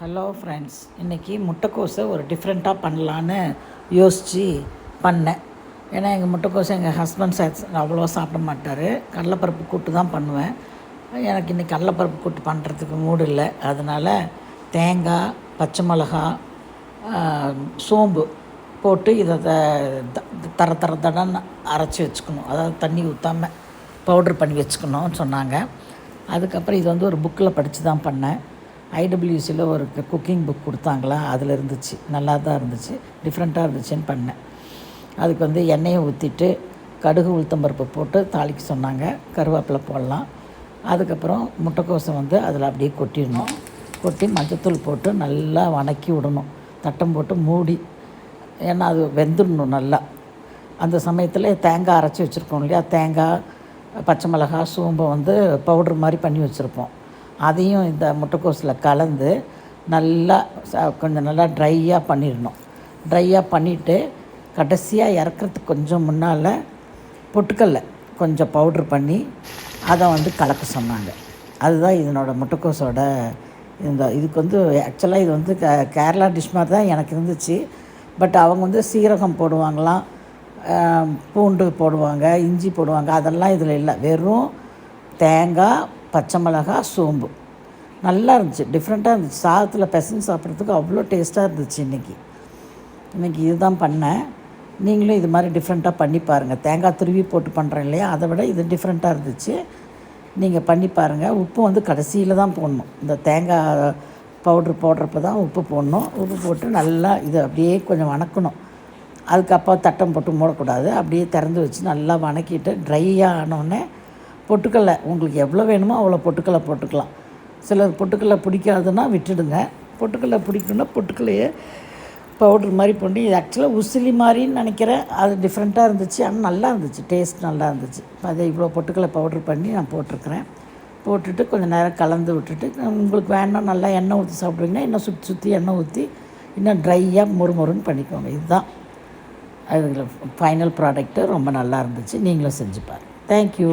Hello friends இன்றைக்கி முட்டைக்கோஸை ஒரு டிஃப்ரெண்ட்டாக பண்ணலான்னு யோசித்து பண்ணேன். ஏன்னா எங்கள் முட்டைக்கோஸை எங்கள் ஹஸ்பண்ட் சார் அவ்வளோவா சாப்பிட மாட்டார். கடலைப்பருப்பு கூட்டு தான் பண்ணுவேன். எனக்கு இன்றைக்கி கடலைப்பருப்பு கூட்டு பண்ணுறதுக்கு மூடு இல்லை. அதனால் தேங்காய் பச்சை மிளகா சோம்பு போட்டு இதை த- தர தர தடன்னு அரைச்சி வச்சுக்கணும். அதாவது தண்ணி ஊற்றாம பவுட்ரு பண்ணி வச்சுக்கணும்னு சொன்னாங்க. அதுக்கப்புறம் இது வந்து ஒரு புக்கில் படித்து தான் பண்ணேன். ஐடபிள்யூசியில் ஒரு குக்கிங் புக் கொடுத்தாங்களா? அதில் இருந்துச்சு. நல்லா தான் இருந்துச்சு. டிஃப்ரெண்ட்டாக இருந்துச்சுன்னு பண்ணேன். அதுக்கு வந்து எண்ணெயை ஊற்றிட்டு கடுகு உளுத்தம்பருப்பு போட்டு தாளிக்க சொன்னாங்க. கருவேப்பிலை போடலாம். அதுக்கப்புறம் முட்டைக்கோசை வந்து அதில் அப்படியே கொட்டிடணும். கொட்டி மஞ்சத்தூள் போட்டு நல்லா வணக்கி விடணும். தட்டம் போட்டு மூடி. ஏன்னா அது வெந்துடணும் நல்லா. அந்த சமயத்தில் தேங்காய் அரைச்சி வச்சுருக்கோம் இல்லையா? தேங்காய் பச்சை மிளகாய் சோம்பை வந்து பவுட்ரு மாதிரி பண்ணி வச்சுருப்போம். அதையும் இந்த முட்டைக்கோஸில் கலந்து நல்லா ச- கொஞ்சம் நல்லா ட்ரையாக பண்ணிடணும். ட்ரையாக பண்ணிவிட்டு கடைசியாக இறக்குறதுக்கு கொஞ்சம் முன்னால் பொட்டுக்கல்ல கொஞ்சம் பவுட்ரு பண்ணி அதை வந்து கலக்க சொன்னாங்க. அதுதான் இதனோட முட்டைக்கோஸோட இந்த இதுக்கு வந்து ஆக்சுவலாக இது வந்து க கேரளா டிஷ் மாதிரி தான் எனக்கு இருந்துச்சு. பட் அவங்க வந்து சீரகம் போடுவாங்களாம் பூண்டு போடுவாங்க இஞ்சி போடுவாங்க அதெல்லாம் இதில் இல்லை. வெறும் தேங்காய் பச்சை மிளகா சோம்பு. நல்லா இருந்துச்சு. டிஃப்ரெண்ட்டாக இருந்துச்சு. சாதத்தில் பிசைஞ்சு சாப்பிட்றதுக்கு அவ்வளோ டேஸ்ட்டாக இருந்துச்சு இன்றைக்கி இன்றைக்கி இதுதான் பண்ணேன். நீங்களும் இது மாதிரி டிஃப்ரெண்ட்டாக பண்ணி பாருங்கள் தேங்காய் துருவி போட்டு பண்ணுறேன் இல்லையா? அதை விட இது டிஃப்ரெண்ட்டாக இருந்துச்சு. நீங்கள் பண்ணி பாருங்கள் உப்பு வந்து கடைசியில் தான் போடணும். இந்த தேங்காய் பவுட்ரு போடுறப்ப தான் உப்பு போடணும். உப்பு போட்டு நல்லா இதை அப்படியே கொஞ்சம் வணக்கணும். அதுக்கப்புறம் தட்டம் போட்டு மூடக்கூடாது. அப்படியே திறந்து வச்சு நல்லா வணக்கிட்டு ட்ரையாக ஆனோடனே பொட்டுக்கல்லை உங்களுக்கு எவ்வளோ வேணுமோ அவ்வளோ பொட்டுக்கல்லை போட்டுக்கலாம். சிலர் பொட்டுக்கல்லை பிடிக்காதுன்னா விட்டுடுங்க. பொட்டுக்கடலை பிடிக்கணும்னா பொட்டுக்கல்லையே பவுட்ரு மாதிரி பண்ணி இது ஆக்சுவலாக உசிலி மாதிரின்னு நினைக்கிறேன். அது டிஃப்ரெண்ட்டாக இருந்துச்சு. ஆனால் நல்லா இருந்துச்சு. டேஸ்ட் நல்லா இருந்துச்சு. அதை இவ்வளோ பொட்டுக்கல்லை பவுட்ரு பண்ணி நான் போட்டிருக்கிறேன். போட்டுட்டு கொஞ்சம் நேரம் கலந்து விட்டுட்டு உங்களுக்கு வேணாம் நல்லா எண்ணெய் ஊற்றி சாப்பிடுவீங்கன்னா இன்னும் சுற்றி சுற்றி எண்ணெய் ஊற்றி இன்னும் ட்ரையாக முறுமுறுன்னு பண்ணிக்கோங்க. இதுதான். அதில் ஃபைனல் ப்ராடக்ட்டு ரொம்ப நல்லா இருந்துச்சு. நீங்களும் செஞ்சு பாருங்கள் தேங்க்யூ